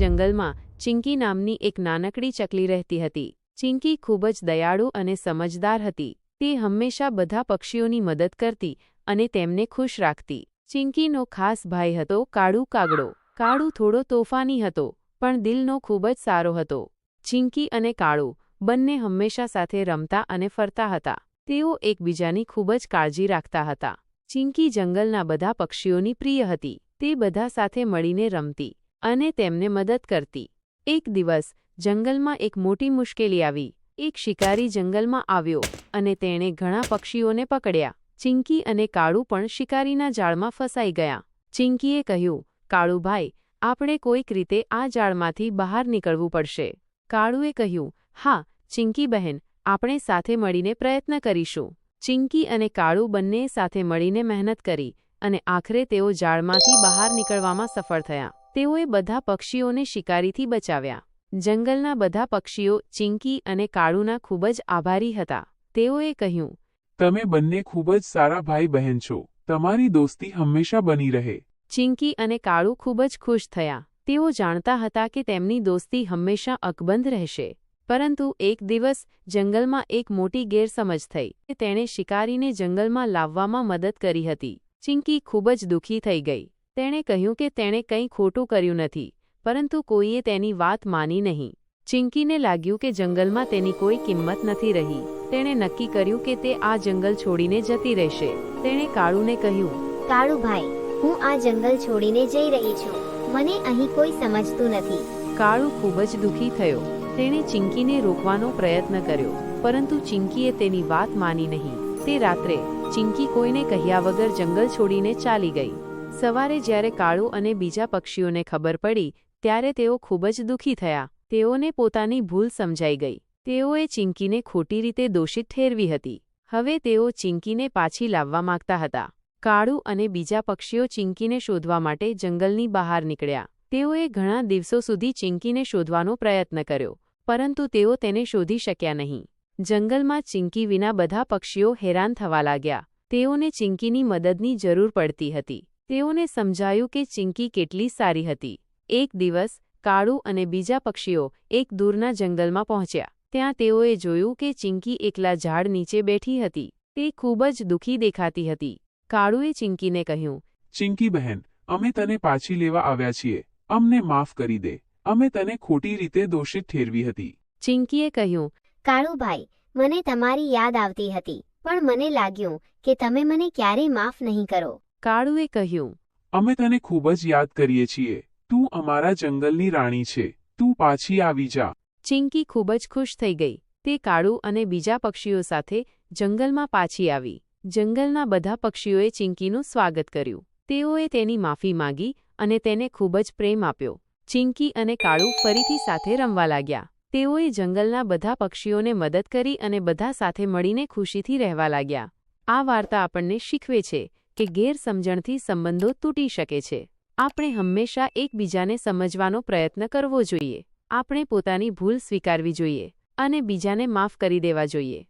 જંગલમાં ચિંકી નામની એક નાનકડી ચકલી રહેતી હતી. ચિંકી ખૂબ જ દયાળુ અને સમજદાર હતી. તે હંમેશા બધા પક્ષીઓની મદદ કરતી અને તેમને ખુશ રાખતી. ચિંકીનો ખાસ ભાઈ હતો કાળુ કાગડો. કાળુ થોડો તોફાની હતો, પણ દિલનો ખૂબ જ સારો હતો. ચિંકી અને કાળુ બંને હંમેશા સાથે રમતા અને ફરતા હતા. તેઓ એકબીજાની ખૂબ જ કાળજી રાખતા હતા. ચિંકી જંગલના બધા પક્ષીઓની પ્રિય હતી. તે બધા સાથે મળીને રમતી. અને તેમને મદદ કરતી. એક દિવસ, જંગલમાં એક મોટી મુશ્કેલી આવી. એક શિકારી જંગલમાં આવ્યો અને તેણે ઘણા પક્ષીઓને પકડ્યા. ચિંકી અને કાળુ પણ શિકારીના જાળમાં ફસાઈ ગયા. ચિંકીએ કહ્યું, કાળુભાઈ, આપણે કોઈક રીતે આ જાળમાંથી બહાર નીકળવું પડશે. કાળુએ કહ્યું, હા, ચિંકી બહેન, આપણે સાથે મળીને પ્રયત્ન કરીશું. ચિંકી અને કાળુ બંને સાથે મળીને મહેનત કરી અને આખરે તેઓ જાળમાંથી બહાર નીકળવામાં સફળ થયા. તેઓએ બધા પક્ષીઓને શિકારીથી બચાવ્યા. જંગલના બધા પક્ષીઓ ચિંકી અને કાળુના ખૂબ જ આભારી હતા. તેઓએ કહ્યું તમે બંને ખૂબ જ સારા ભાઈ બહેન છો. તમારી દોસ્તી હંમેશા બની રહે. ચિંકી અને કાળુ ખૂબ જ ખુશ થયા. તેઓ જાણતા હતા કે તેમની દોસ્તી હંમેશા અકબંધ રહેશે. પરંતુ એક દિવસ જંગલમાં એક મોટી ગેરસમજ થઈ. કે તેણે શિકારીને જંગલમાં લાવવામાં મદદ કરી હતી. ચિંકી ખૂબ જ દુઃખી થઈ ગઈ. તેણે કહ્યું કે તેણે કંઈ ખોટું કર્યું નથી પરંતુ કોઈએ તેની વાત માની નહીં. ચિંકીને લાગ્યું કે જંગલમાં તેની કોઈ કિંમત નથી રહી. તેણે નક્કી કર્યું કે તે આ જંગલ છોડીને જતી રહેશે. તેણે કાળુને કહ્યું કાળુભાઈ હું આ જંગલ છોડીને જઈ રહી છું. મને અહીં કોઈ સમજતું નથી. કાળુ ખૂબ જ દુઃખી થયો. તેણે ચિંકીને રોકવાનો પ્રયત્ન કર્યો પરંતુ ચિંકીએ તેની વાત માની નહીં. તે રાત્રે ચિંકી કોઈને કહ્યા વગર જંગલ છોડીને ચાલી ગઈ. સવારે જ્યારે કાળુ અને બીજા પક્ષીઓને ખબર પડી, ત્યારે તેઓ ખૂબ જ દુઃખી થયા. તેઓને પોતાની ભૂલ સમજાઈ ગઈ. તેઓએ ચિંકીને ખોટી રીતે દોષિત ઠેરવી હતી. હવે તેઓ ચિંકીને પાછી લાવવા માંગતા હતા. કાળુ અને બીજા પક્ષીઓ ચિંકીને શોધવા માટે જંગલની બહાર નીકળ્યા. તેઓએ ઘણા દિવસો સુધી ચિંકીને શોધવાનો પ્રયત્ન કર્યો, પરંતુ તેઓ તેને શોધી શક્યા નહીં. જંગલમાં ચિંકી વિના બધા પક્ષીઓ હેરાન થવા લાગ્યા. તેઓને ચિંકીની મદદની જરૂર પડતી હતી. તેઓને સમજાયું કે ચિંકી કેટલી સારી હતી. એક દિવસ કાળુ અને બીજા પક્ષીઓ એક દૂરના જંગલમાં પહોંચ્યા. ત્યાં તેઓએ જોયું કે ચિંકી એકલા ઝાડ નીચે બેઠી હતી. તે ખૂબ જ દુઃખી દેખાતી હતી. કાળુએ ચિંકીને કહ્યું ચિંકી બહેન અમે તને પાછી લેવા આવ્યા છીએ. અમને માફ કરી દે. અમે તને ખોટી રીતે દોષિત ઠેરવી હતી. ચિંકીએ કહ્યું કાળુભાઈ મને તમારી યાદ આવતી હતી પણ મને લાગ્યું કે તમે મને ક્યારેય માફ નહીં કરો. કાળુએ કહ્યું અમે તને ખૂબ જ યાદ કરીએ છીએ. તું અમારા જંગલની રાણી છે. તું પાછી આવી જા. ચિંકી ખૂબ જ ખુશ થઈ ગઈ. તે કાળુ અને બીજા પક્ષીઓ સાથે જંગલમાં પાછી આવી. જંગલના બધા પક્ષીઓએ ચિંકીનું સ્વાગત કર્યું. તેઓએ તેની માફી માંગી અને તેને ખૂબ જ પ્રેમ આપ્યો. ચિંકી અને કાળુ ફરીથી સાથે રમવા લાગ્યા. તેઓએ જંગલના બધા પક્ષીઓને મદદ કરી અને બધા સાથે મળીને ખુશીથી રહેવા લાગ્યા. આ વાર્તા આપણને શીખવે છે. કે ગેરસમજણથી સંબંધો તૂટી શકે છે. આપણે હંમેશા એકબીજાને સમજવાનો પ્રયત્ન કરવો જોઈએ. આપણે પોતાની ભૂલ સ્વીકારવી જોઈએ અને બીજાને માફ કરી દેવા જોઈએ.